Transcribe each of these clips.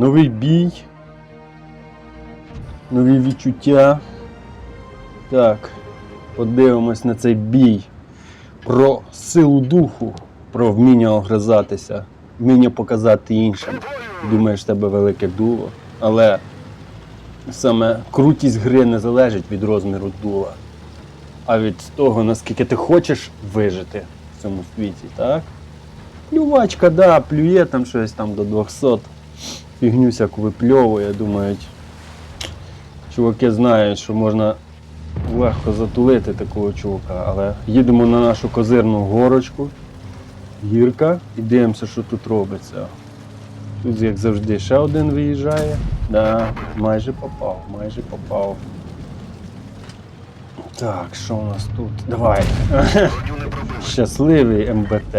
Новий бій. Нові відчуття. Так, подивимось на цей бій. Про силу духу, про вміння огризатися, вміння показати іншим. Думаєш, в тебе велике дуло, але саме крутість гри не залежить від розміру дула, а від того, наскільки ти хочеш вижити в цьому світі, так? Плювачка, да, плює там щось там до 200. Фігню всяку випльовує, думають. Чуваки знають, що можна легко затулити такого чувака, але їдемо на нашу козирну горочку, гірка, і дивимося, що тут робиться. Тут, як завжди, ще один виїжджає. Да, майже попав, майже попав. Так, що у нас тут? Давай. Щасливий МБТ.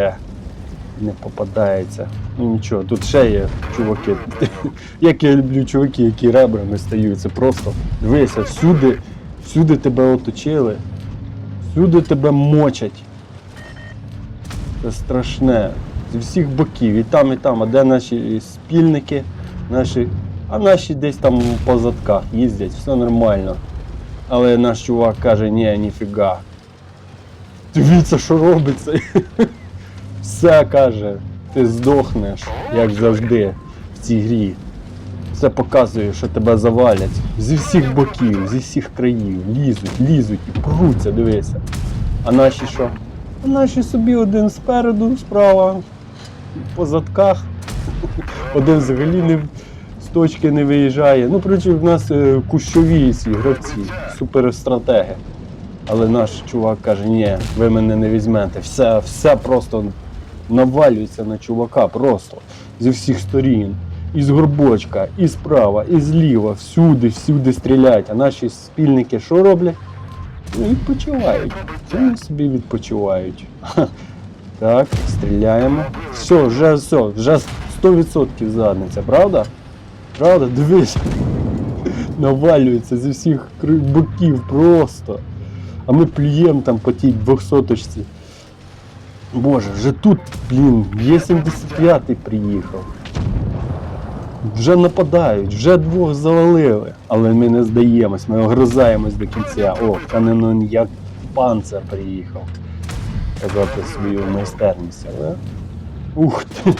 Не попадається. Ну нічого, тут ще є чуваки. Як я люблю чуваки, які ребрами стають. Це просто дивися, всюди, всюди тебе оточили, всюди тебе мочать. Це страшне. З всіх боків, і там, і там. А де наші спільники, наші. А наші десь там по задках їздять, все нормально. Але наш чувак каже, ні, ніфіга. Дивіться, що робиться. Все каже, ти здохнеш, як завжди, в цій грі. Це показує, що тебе завалять зі всіх боків, зі всіх країв, лізуть, лізуть і пруться, дивися. А наші що? А наші собі один спереду, справа, по задках. Один взагалі не, з точки не виїжджає. Ну, коротше, в нас е, кущові ці гравці, суперстратеги. Але наш чувак каже, ні, ви мене не візьмете. Все, все просто навалюється на чувака просто зі всіх сторін. І з горбочка, і справа, і зліва, всюди, всюди стріляють. А наші спільники що роблять? Ну, відпочивають. Вони собі відпочивають. Так, стріляємо. Все, вже все, вже 100% задниця, правда? Правда? Дивись. Навалюється зі всіх боків просто. А ми плюємо там по тій 200-точці. Боже, вже тут, блін, є 75-й приїхав. Вже нападають, вже двох завалили. Але ми не здаємось, ми огризаємось до кінця. О, Каненон як панцер приїхав. Казати свою майстерність, але. Ух ти!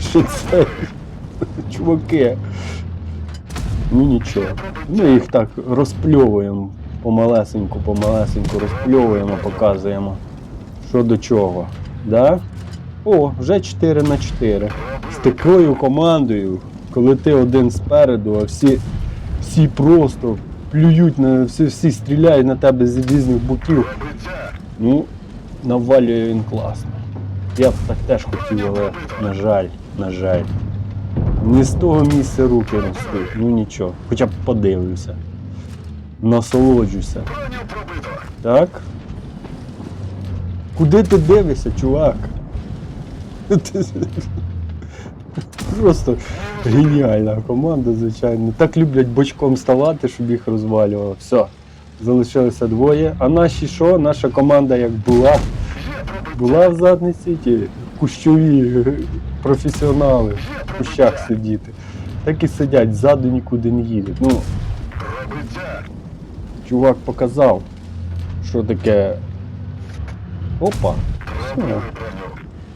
Що це? Чуваки. Ну нічого. Ми їх так розпльовуємо помалесеньку, помалесеньку розпльовуємо, показуємо, що до чого. Да? О, вже 4 на 4. З такою командою, коли ти один спереду, а всі, всі просто плюють на всі, всі стріляють на тебе з різних боків. Ну, навалює він класно. Я б так теж хотів, але на жаль, на жаль. Не з того місця руки ростуть, ну нічого. Хоча б подивлюся. Насолоджуся. Так? Куди ти дивишся, чувак? Просто геніальна команда, звичайно. Так люблять бочком ставати, щоб їх розвалювало. Все. Залишилося двоє. А наші що? Наша команда як була. Була в задниці, ті кущові професіонали в кущах сидіти. Так і сидять, ззаду нікуди не їдуть. Ну, чувак показав, що таке. Опа.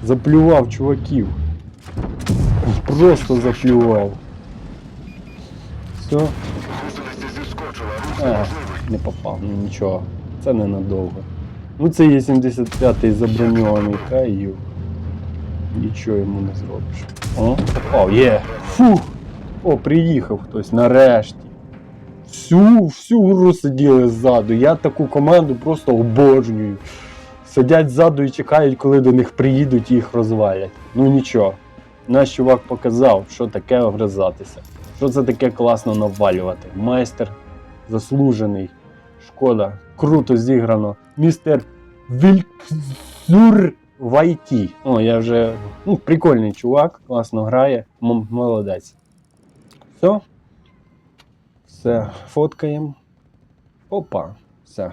Заплював чуваків. Просто заплював. Все. А, не попав, ну нічого. Це ненадовго. Ну це є 75-й заброньований каю. Нічого йому не зробиш. О, попав, є. Фух. О, приїхав хтось, нарешті. Всю, всю гру сиділи ззаду. Я таку команду просто обожнюю. Сидять ззаду і чекають, коли до них приїдуть і їх розвалять. Ну нічого. Наш чувак показав, що таке огризатися. Що це таке класно навалювати. Майстер заслужений. Шкода, круто зіграно. Містер Вількзур Вайті. О, я вже ну, прикольний чувак, класно грає. М- молодець. Все. Все, фоткаємо. Опа. Все.